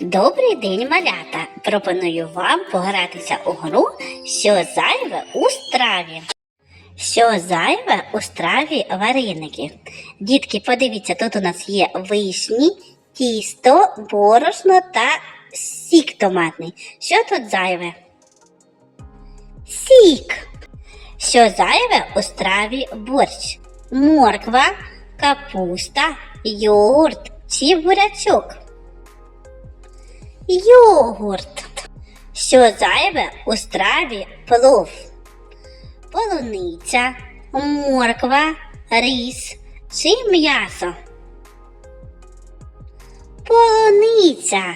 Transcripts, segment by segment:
Добрий день, малята! Пропоную вам погратися у гру, що зайве у страві. Що зайве у страві вареники. Дітки, подивіться, тут у нас є вишні, тісто, борошно та сік томатний. Що тут зайве? Сік. Що зайве у страві борщ? Морква, капуста, йогурт чи бурячок. Йогурт. Що зайве у страві плов? Полуниця, морква, рис чи м'ясо. Полуниця.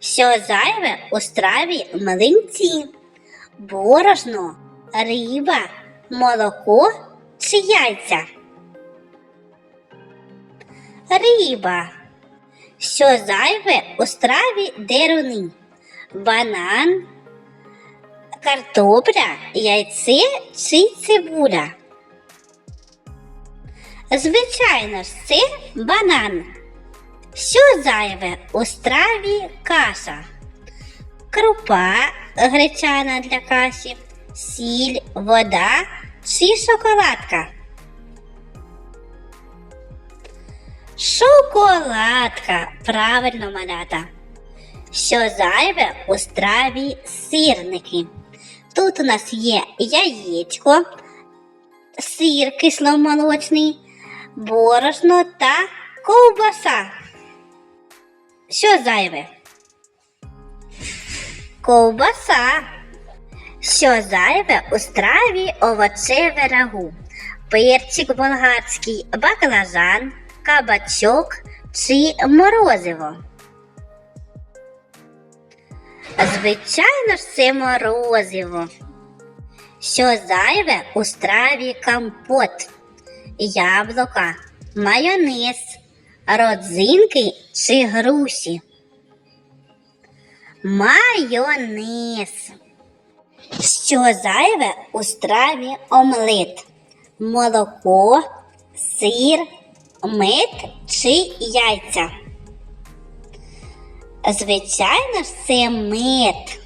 Що зайве у страві млинці? Борошно, риба, молоко чи яйця? Риба. Що зайве у страві деруни? Банан, картопля, яйце чи цибуля? Звичайно ж, це банан. Що зайве у страві каша? Крупа гречана для каші, сіль, вода чи шоколадка? Шоколадка, правильно малята. Що зайве у страві сирники. Тут у нас є яєчко, сир кисломолочний, борошно та ковбаса. Що зайве? Ковбаса. Що зайве у страві овочеве рагу? Перчик болгарський, баклажан, кабачок чи морозиво? Звичайно ж, це морозиво. Що зайве у страві компот? Яблука, майонез, родзинки чи груші? Майонез. Що зайве у страві омлет? Молоко, сир, мед чи яйця? Звичайно все мед.